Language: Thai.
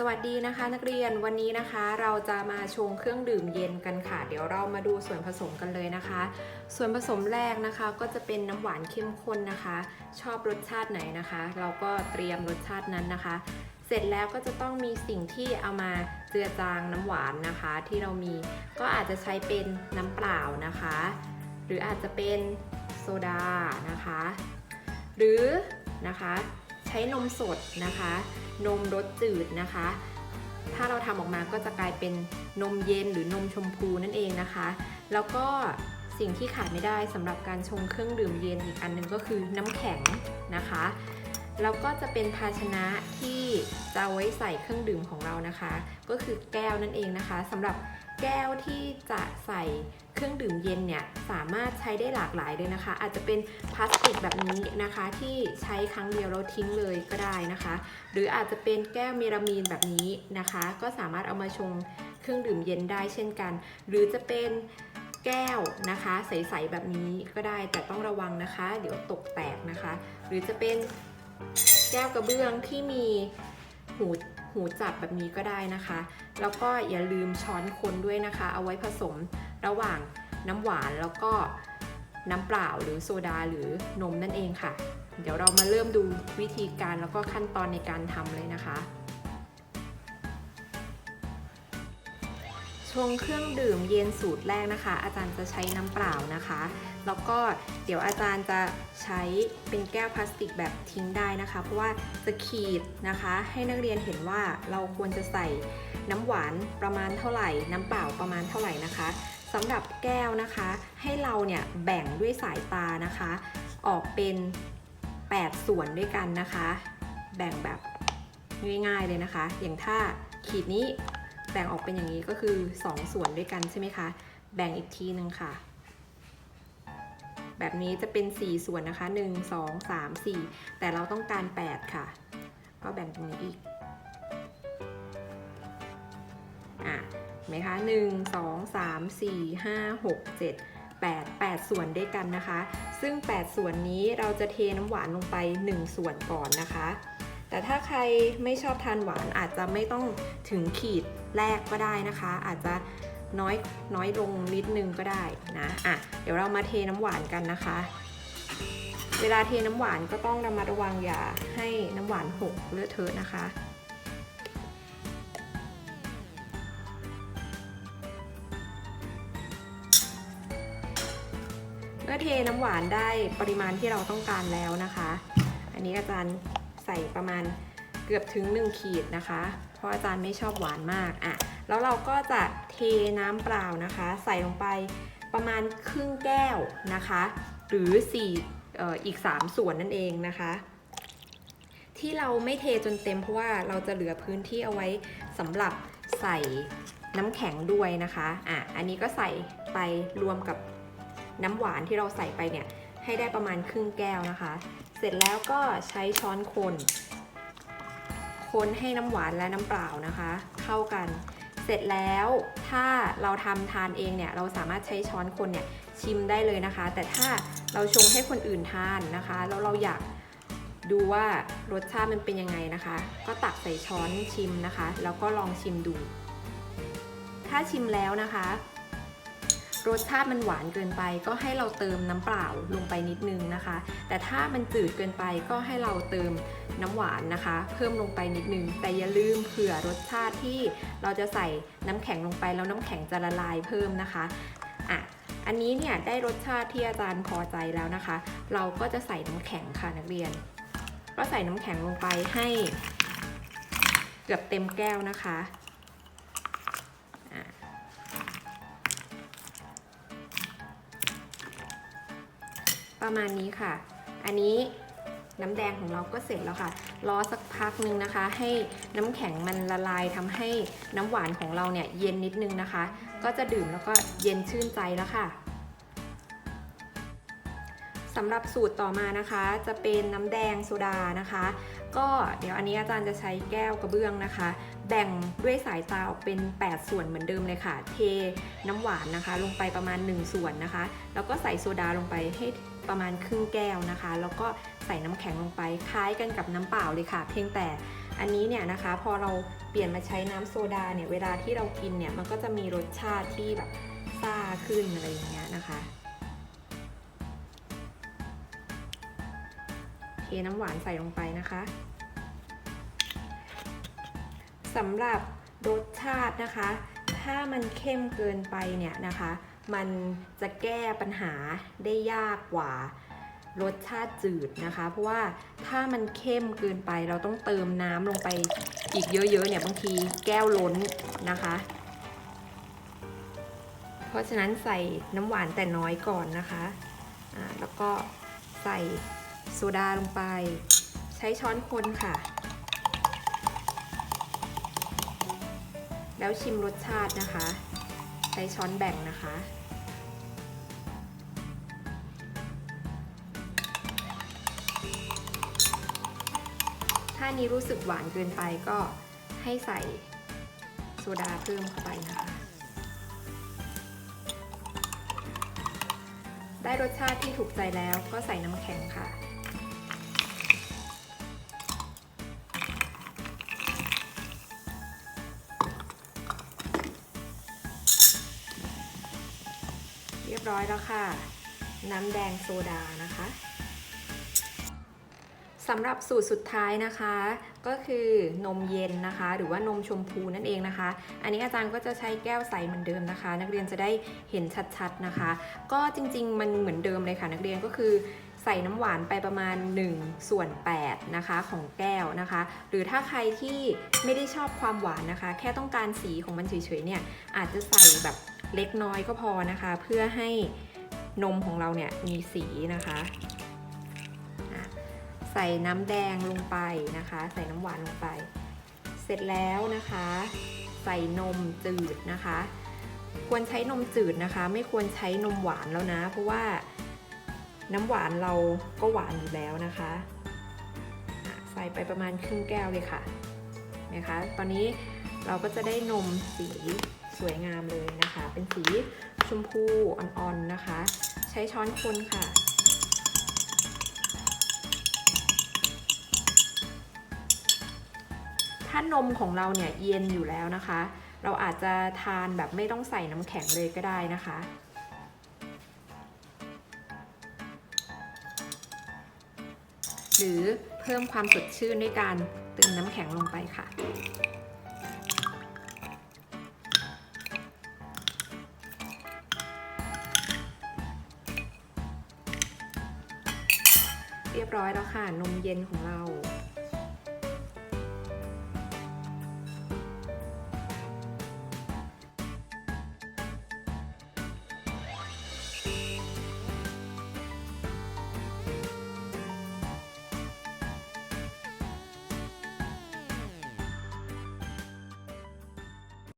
สวัสดีนะคะนักเรียนวันนี้นะคะ เราจะมาชงเครื่องดื่มเย็นกันค่ะ เดี๋ยวเรามาดูส่วนผสมกันเลยนะคะ ส่วนผสมแรกนะคะก็จะเป็นน้ำหวานเข้มข้นนะคะ ชอบรสชาติไหนนะคะ เราก็เตรียมรสชาตินั้นนะคะ เสร็จแล้วก็จะต้องมีสิ่งที่เอามาเจือจางน้ำหวานนะคะ ที่เรามีก็อาจจะใช้เป็นน้ำเปล่านะคะ หรืออาจจะเป็นโซดานะคะ หรือนะคะ ใช้นมสดนะคะ นมรสจืดนะคะ ถ้าเราทำออกมาก็จะกลายเป็นนมเย็นหรือนมชมพูนั่นเองนะคะ แล้วก็สิ่งที่ขาดไม่ได้สำหรับการชงเครื่องดื่มเย็นอีกอันหนึงก็คือน้ำแข็งนะคะแล้วก็จะเป็นภาชนะที่จะไว้ใส่เครื่องดื่มของเรานะคะ ก็คือแก้วนั่นเองนะคะสำหรับแก้วที่จะใส่ เครื่องดื่มเย็นเนี่ยสามารถใช้ได้หลากหลายเลยนะคะ อาจจะเป็นพลาสติกแบบนี้นะคะที่ใช้ครั้งเดียวแล้วทิ้งเลยก็ได้นะคะ หรืออาจจะเป็นแก้วเมลามีนแบบนี้นะคะ ก็สามารถเอามาชงเครื่องดื่มเย็นได้เช่นกัน หรือจะเป็นแก้วนะคะใสๆแบบนี้ก็ได้แต่ต้องระวังนะคะ เดี๋ยวตกแตกนะคะ หรือจะเป็นแก้วกระเบื้องที่มีหู หูจับแบบนี้ก็ได้นะคะ แล้วก็อย่าลืมช้อนคนด้วยนะคะ เอาไว้ผสมระหว่างน้ำหวานแล้วก็น้ำเปล่าหรือโซดาหรือนมนั่นเองค่ะ เดี๋ยวเรามาเริ่มดูวิธีการแล้วก็ขั้นตอนในการทำเลยนะคะ งเครื่องดื่มเย็นสูตรแรกนะคะ อาจารย์จะใช้น้ำเปล่านะคะ แล้วก็เดี๋ยวอาจารย์จะใช้เป็นแก้วพลาสติกแบบทิ้งได้นะคะ เพราะว่าจะขีดนะคะ ให้นักเรียนเห็นว่าเราควรจะใส่น้ำหวานประมาณเท่าไหร่ น้ำเปล่าประมาณเท่าไหร่นะคะสำหรับแก้วนะคะ ให้เราเนี่ยแบ่งด้วยสายตานะคะ ออกเป็น 8 ส่วนด้วยกันนะคะ แบ่งแบบง่ายๆเลยนะคะ อย่างถ้าขีดนี้ แบ่งออกเป็นอย่างนี้ก็คือ 2 ส่วนด้วยกันใช่ไหมคะ แบ่งอีกทีหนึ่งค่ะ แบบนี้จะเป็น 4 ส่วนนะคะ 1 2 3 4 แต่เราต้องการ 8 ค่ะ ก็แบ่งตรงนี้อีกอะเห็นไหมคะ1 2 3 4 5 6 7 8 8 ส่วนด้วยกันนะคะ ซึ่ง 8 ส่วนนี้เราจะเทน้ำหวานลงไป 1 ส่วนก่อนนะคะ แต่ถ้าใครไม่ชอบทานหวานอาจจะไม่ต้องถึงขีดแรกก็ได้นะคะ อาจจะน้อยน้อยลงนิดนึงก็ได้นะอะเดี๋ยวเรามาเทน้ำหวานกันนะคะ เวลาเทน้ำหวานก็ต้องระมัดระวังอย่าให้น้ำหวานหกเลอะเทอะนะคะเมื่อเทน้ำหวานได้ปริมาณที่เราต้องการแล้วนะคะ อันนี้อาจารย์ ใส่ประมาณเกือบถึง 1 ขีดนะคะ เพราะอาจารย์ไม่ชอบหวานมากอะแล้วเราก็จะเทน้ำเปล่านะคะ ใส่ลงไปประมาณครึ่งแก้วนะคะ หรือ4เอ่ออีก 3 ส่วนนั่นเองนะคะ ที่เราไม่เทจนเต็มเพราะว่าเราจะเหลือพื้นที่เอาไว้สำหรับใส่น้ำแข็งด้วยนะคะอะอันนี้ก็ใส่ไปรวมกับน้ำหวานที่เราใส่ไปเนี่ยให้ได้ประมาณครึ่งแก้วนะคะ เสร็จแล้วก็ใช้ช้อนคน คนให้น้ำหวานและน้ำเปล่านะคะ เข้ากัน เสร็จแล้วถ้าเราทำทานเองเนี่ยเราสามารถใช้ช้อนคนเนี่ยชิมได้เลยนะคะ แต่ถ้าเราชงให้คนอื่นทานนะคะแล้วเราอยากดูว่ารสชาติมันเป็นยังไงนะคะ ก็ตักใส่ช้อนชิมนะคะ แล้วก็ลองชิมดู ถ้าชิมแล้วนะคะ รสชาติมันหวานเกินไป ก็ให้เราเติมน้ำเปล่าลงไปนิดนึงนะคะ แต่ถ้ามันจืดเกินไปก็ให้เราเติมน้ำหวานนะคะ เพิ่มลงไปนิดนึง แต่อย่าลืมเผื่อรสชาติที่เราจะใส่น้ำแข็งลงไปแล้วน้ำแข็งจะละลายเพิ่มนะคะอะอันนี้เนี่ยได้รสชาติที่อาจารย์พอใจแล้วนะคะ เราก็จะใส่น้ำแข็งค่ะนักเรียน ก็ใส่น้ำแข็งลงไปให้เกือบเต็มแก้วนะคะ ประมาณนี้ค่ะ อันนี้น้ำแดงของเราก็เสร็จแล้วค่ะ รอสักพักนึงนะคะ ให้น้ำแข็งมันละลายทำให้น้ำหวานของเราเนี่ยเย็นนิดนึงนะคะ ก็จะดื่มแล้วก็เย็นชื่นใจแล้วค่ะสำหรับสูตรต่อมานะคะ จะเป็นน้ำแดงโซดานะคะ ก็เดี๋ยวอันนี้อาจารย์จะใช้แก้วกระเบื้องนะคะ แบ่งด้วยสายตาออกเป็น 8 ส่วนเหมือนเดิมเลยค่ะ เทน้ำหวานนะคะ ลงไปประมาณ 1 ส่วนนะคะ แล้วก็ใส่โซดาลงไปให้ ประมาณครึ่งแก้วนะคะ แล้วก็ใส่น้ำแข็งลงไปคล้ายกันกับน้ำเปล่าเลยค่ะ เพียงแต่อันนี้เนี่ยนะคะพอเราเปลี่ยนมาใช้น้ำโซดาเนี่ยเวลาที่เรากินเนี่ยมันก็จะมีรสชาติที่แบบซ่าขึ้นอะไรอย่างเงี้ยนะคะเทน้ำหวานใส่ลงไปนะคะสำหรับรสชาตินะคะ ถ้ามันเข้มเกินไปเนี่ยนะคะ มันจะแก้ปัญหาได้ยากกว่ารสชาติจืดนะคะ เพราะว่าถ้ามันเข้มเกินไปเราต้องเติมน้ำลงไปอีกเยอะๆเนี่ยบางทีแก้วล้นนะคะ เพราะฉะนั้นใส่น้ำหวานแต่น้อยก่อนนะคะอ่าแล้วก็ใส่โซดาลงไป ใช้ช้อนคนค่ะ แล้วชิมรสชาตินะคะ ใช้ช้อนแบ่งนะคะ ถ้านี้รู้สึกหวานเกินไปก็ให้ใส่โซดาเพิ่มเข้าไปนะคะ ได้รสชาติที่ถูกใจแล้วก็ใส่น้ำแข็งค่ะ เรียบร้อยแล้วค่ะ น้ำแดงโซดานะคะ สำหรับสูตรสุดท้ายนะคะ ก็คือนมเย็นนะคะ หรือว่านมชมพูนั่นเองนะคะ อันนี้อาจารย์ก็จะใช้แก้วใสเหมือนเดิมนะคะ นักเรียนจะได้เห็นชัดๆนะคะ ก็จริงๆ มันเหมือนเดิมเลยค่ะนักเรียนก็คือใส่น้ำหวานไปประมาณ1ส่วน8นะคะของแก้วนะคะ หรือถ้าใครที่ไม่ได้ชอบความหวานนะคะ แค่ต้องการสีของมันเฉยๆเนี่ยอาจจะใส่แบบเล็กน้อยก็พอนะคะ เพื่อให้นมของเราเนี่ยมีสีนะคะ ส่น้ำแดงลงไปนะคะ ใส่น้ำหวานลงไป เสร็จแล้วนะคะ ใส่นมจืดนะคะ ควรใช้นมจืดนะคะ ไม่ควรใช้นมหวานแล้วนะ เพราะว่าน้ำหวานเราก็หวานอยู่แล้วนะคะอะใส่ไปประมาณครึ่งแก้วเลยค่ะนะคะ ตอนนี้เราก็จะได้นมสีสวยงามเลยนะคะ เป็นสีชมพูอ่อนๆนะคะ ใช้ช้อนคนค่ะ ถ้านมของเราเนี่ยเย็นอยู่แล้วนะคะ เราอาจจะทานแบบไม่ต้องใส่น้ำแข็งเลยก็ได้นะคะ หรือเพิ่มความสดชื่นด้วยการเติมน้ำแข็งลงไปค่ะเรียบร้อยแล้วค่ะ นมเย็นของเรา